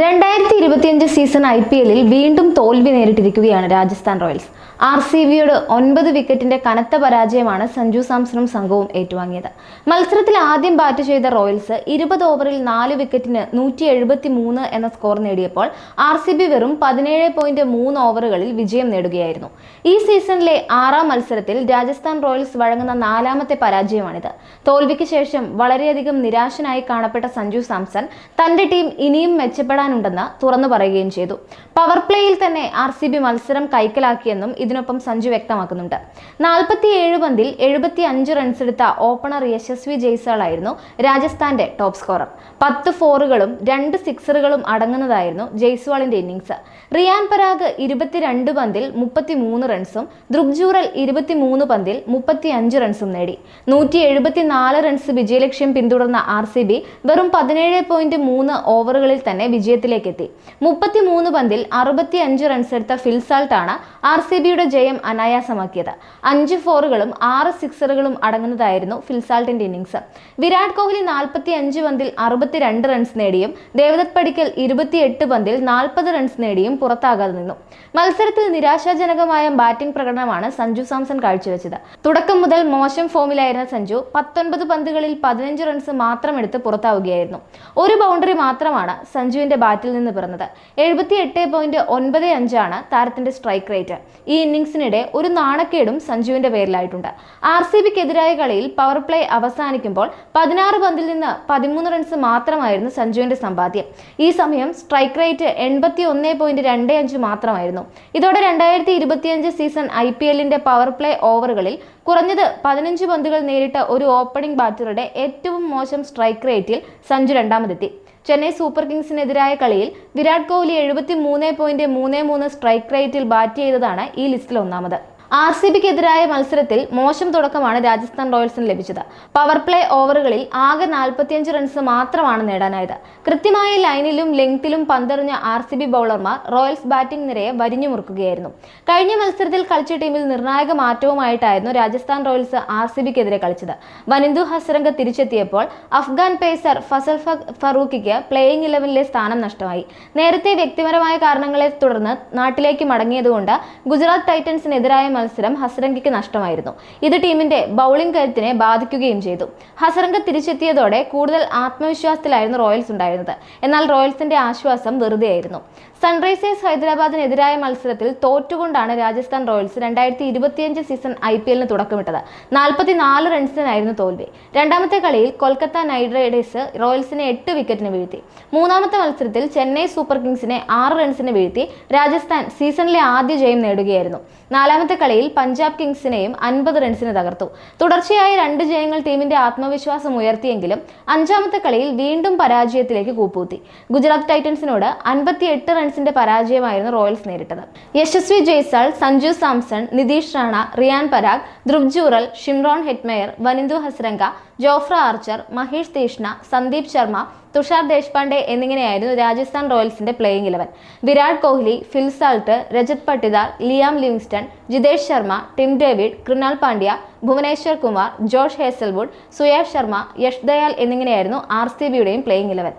രണ്ടായിരത്തി ഇരുപത്തിയഞ്ച് season I P എല്ലിൽ വീണ്ടും തോൽവി നേരിട്ടിരിക്കുകയാണ് രാജസ്ഥാൻ റോയൽസ്. ആർ സി ബിയോട് ഒൻപത് വിക്കറ്റിന്റെ കനത്ത പരാജയമാണ് സഞ്ജു സാംസണും സംഘവും ഏറ്റുവാങ്ങിയത്. മത്സരത്തിൽ ആദ്യം ബാറ്റ് ചെയ്ത റോയൽസ് ഇരുപത് ഓവറിൽ നാല് വിക്കറ്റിന് നൂറ്റി എഴുപത്തി മൂന്ന് എന്ന സ്കോർ നേടിയപ്പോൾ ആർ സി ബി വെറും പതിനേഴ് പോയിന്റ് മൂന്ന് ഓവറുകളിൽ വിജയം നേടുകയായിരുന്നു. ഈ സീസണിലെ ആറാം മത്സരത്തിൽ രാജസ്ഥാൻ റോയൽസ് വഴങ്ങുന്ന നാലാമത്തെ പരാജയമാണിത്. തോൽവിക്ക് ശേഷം വളരെയധികം നിരാശനായി കാണപ്പെട്ട സഞ്ജു സാംസൺ തന്റെ ടീം ഇനിയും മെച്ചപ്പെടാനുണ്ടെന്ന് തുറന്നു പറയുകയും ചെയ്തു. പവർ പ്ലേയിൽ തന്നെ ആർ സി ബി മത്സരം കൈക്കലാക്കിയെന്നും ഇതിനൊപ്പം സഞ്ജു വ്യക്തമാക്കുന്നുണ്ട്. നാൽപ്പത്തിയേഴ് പന്തിൽ എഴുപത്തി അഞ്ച് റൺസ് എടുത്ത ഓപ്പണർ യശസ്വി ജയ്സാളായിരുന്നു രാജസ്ഥാന്റെ ടോപ്പ് സ്കോറർ പത്ത് ഫോറുകളും രണ്ട് സിക്സറുകളും അടങ്ങുന്നതായിരുന്നു ജയ്സ്വാളിന്റെ ഇന്നിംഗ്സ് റിയാൻ പരാഗ് ഇരുപത്തിരണ്ട് പന്തിൽ മുപ്പത്തി മൂന്ന് റൺസും ധ്രുവ് ഇരുപത്തിമൂന്ന് പന്തിൽ മുപ്പത്തി അഞ്ച് റൺസും നേടി. നൂറ്റി എഴുപത്തിനാല് റൺസ് വിജയലക്ഷ്യം പിന്തുടർന്ന ആർ സി ബി വെറും പതിനേഴ് പോയിന്റ് മൂന്ന് ഓവറുകളിൽ തന്നെ വിജയത്തിലേക്കെത്തി. മുപ്പത്തിമൂന്ന് പന്തിൽ അറുപത്തി അഞ്ച് റൺസ് എടുത്ത ഫിൽസാൾട്ടാണ് ആർ സി ബിയുടെ ജയം അനായാസമാക്കിയത്. അഞ്ച് ഫോറുകളും ആറ് സിക്സറുകളും അടങ്ങുന്നതായിരുന്നു ഫിൽസാൾട്ടിന്റെ ഇന്നിംഗ്സ് വിരാട് കോഹ്ലി നാൽപ്പത്തി അഞ്ച് പന്തിൽ അറുപത്തിരണ്ട് റൺസ് നേടിയും ദേവദത്ത് പടിക്കൽ ഇരുപത്തിയെട്ട് പന്തിൽ നാൽപ്പത് റൺസ് നേടിയും പുറത്താകാതെ നിന്നു. മത്സരത്തിൽ നിരാശാജനകമായ ബാറ്റിംഗ് പ്രകടനമാണ് സഞ്ജു സാംസൺ കാഴ്ചവെച്ചത്. തുടക്കം മുതൽ മോശം ഫോമിലായിരുന്ന സഞ്ജു പത്തൊൻപത് പന്തുകളിൽ പതിനഞ്ച് റൺസ് മാത്രം എടുത്ത് പുറത്താവുകയായിരുന്നു. ഒരു ബൗണ്ടറി മാത്രമാണ് സഞ്ജുവിന്റെ ബാറ്റിൽ നിന്ന് പിറന്നത്. എഴുപത്തി എട്ട് പോയിന്റ് ഒൻപത് അഞ്ചാണ് താരത്തിന്റെ സ്ട്രൈക്ക് റേറ്റ് ഈ ഇന്നിംഗ്സിനിടെ ഒരു നാണക്കേടും സഞ്ജുവിന്റെ പേരിലായിട്ടുണ്ട്. ആർ സി ബിക്കെതിരായ കളിയിൽ പവർ പ്ലേ അവസാനിക്കുമ്പോൾ പതിനാറ് പന്തിൽ നിന്ന് പതിമൂന്ന് റൺസ് മാത്രമായിരുന്നു സഞ്ജുവിന്റെ സമ്പാദ്യം. ഈ സമയം സ്ട്രൈക്ക് റേറ്റ് എൺപത്തി ഒന്ന് പോയിന്റ് രണ്ട് അഞ്ച് മാത്രമായിരുന്നു. ഇതോടെ രണ്ടായിരത്തി ഇരുപത്തിയഞ്ച് സീസൺ ഐ പി എല്ലിന്റെ പവർ പ്ലേ ഓവറുകളിൽ കുറഞ്ഞത് പതിനഞ്ച് പന്തുകൾ നേരിട്ട ഒരു ഓപ്പണിംഗ് ബാറ്ററുടെ ഏറ്റവും മോശം സ്ട്രൈക്ക് റേറ്റിൽ സഞ്ജു രണ്ടാമതെത്തി. ചെന്നൈ സൂപ്പർ കിങ്സിനെതിരായ കളിയിൽ വിരാട് കോഹ്ലി എഴുപത്തി മൂന്ന് പോയിന്റ് മൂന്ന് മൂന്ന് സ്ട്രൈക്ക് റേറ്റിൽ ബാറ്റ് ചെയ്തതാണ് ഈ ലിസ്റ്റിൽ ഒന്നാമത്. ആർ സി ബിക്കെതിരായ മത്സരത്തിൽ മോശം തുടക്കമാണ് രാജസ്ഥാൻ റോയൽസിന് ലഭിച്ചത്. പവർ പ്ലേ ഓവറുകളിൽ ആകെ നാൽപ്പത്തിയഞ്ച് റൺസ് മാത്രമാണ് നേടാനായത്. കൃത്യമായ ലൈനിലും ലെങ്തിലും പന്തെറിഞ്ഞ ആർ സി ബി ബൗളർമാർ റോയൽസ് ബാറ്റിംഗ് നിരയെ വരിഞ്ഞു മുറുക്കുകയായിരുന്നു. കഴിഞ്ഞ മത്സരത്തിൽ കളിച്ച ടീമിൽ നിർണായക മാറ്റവുമായിട്ടായിരുന്നു രാജസ്ഥാൻ റോയൽസ് ആർ സി ബിക്കെതിരെ കളിച്ചത്. വനിന്ദു ഹസരംഗ തിരിച്ചെത്തിയപ്പോൾ അഫ്ഗാൻ പേസർ ഫസൽ ഫറൂഖിക്ക് പ്ലേയിങ് ഇലവനിലെ സ്ഥാനം നഷ്ടമായി. നേരത്തെ വ്യക്തിപരമായ കാരണങ്ങളെ തുടർന്ന് നാട്ടിലേക്ക് മടങ്ങിയതുകൊണ്ട് ഗുജറാത്ത് ടൈറ്റൻസിനെതിരായ മത്സരം ഹസരംഗയ്ക്ക് നഷ്ടമായിരുന്നു. ഇത് ടീമിന്റെ ബൗളിംഗ് കരുത്തിനെ ബാധിക്കുകയും ചെയ്തു. ഹസരംഗ തിരിച്ചെത്തിയതോടെ കൂടുതൽ ആത്മവിശ്വാസത്തിലായിരുന്നു റോയൽസ് ഉണ്ടായിരുന്നത്. എന്നാൽ റോയൽസിന്റെ ആശ്വാസം വെറുതെയായിരുന്നു. സൺറൈസേഴ്സ് ഹൈദരാബാദിനെതിരായ മത്സരത്തിൽ തോറ്റുകൊണ്ടാണ് രാജസ്ഥാൻ റോയൽസ് രണ്ടായിരത്തി ഇരുപത്തിയഞ്ച് സീസൺ ഐ പി എല്ലിന് തുടക്കമിട്ടത്. നാൽപ്പത്തിനാല് റൺസിനായിരുന്നു തോൽവി. രണ്ടാമത്തെ കളിയിൽ കൊൽക്കത്ത നൈറ്റ് റൈഡേഴ്സ് റോയൽസിനെ എട്ട് വിക്കറ്റിന് വീഴ്ത്തി. മൂന്നാമത്തെ മത്സരത്തിൽ ചെന്നൈ സൂപ്പർ കിങ്സിനെ ആറ് റൺസിന് വീഴ്ത്തി. രാജസ്ഥാൻ സീസണിലെ ആദ്യ ജയം നേടുകയായിരുന്നു. നാലാമത്തെ കളിയിൽ പഞ്ചാബ് കിങ്സിനെയും അൻപത് റൺസിന് തകർത്തു. തുടർച്ചയായ രണ്ട് ജയങ്ങൾ ടീമിന്റെ ആത്മവിശ്വാസം ഉയർത്തിയെങ്കിലും അഞ്ചാമത്തെ കളിയിൽ വീണ്ടും പരാജയത്തിലേക്ക് കൂപ്പൂത്തി ഗുജറാത്ത് ടൈറ്റൻസിനോട് അൻപത്തിയെട്ട് റൺസിന്റെ പരാജയമായിരുന്നു റോയൽസ് നേരിട്ടത്. Yashasvi Jaiswal Sanju Samson Nitish Rana Riyan Parag Dhruv Jurel Shimron Hetmyer Wanindu Hasaranga Jofra Archer Maheesh Theekshana Sandeep Sharma Tushar Deshpande എന്നിങ്ങനെയായിരുന്നു Rajasthan റോയൽസിന്റെ playing eleven Virat Kohli Phil Salt Rajat Patidar Liam Livingstone Jitesh Sharma Tim David Krunal Pandya Bhuvneshwar Kumar Josh Hazlewood Suyash Sharma Yash Dayal എന്നിങ്ങനെയായിരുന്നു R C ബിയുടെയും playing Eleven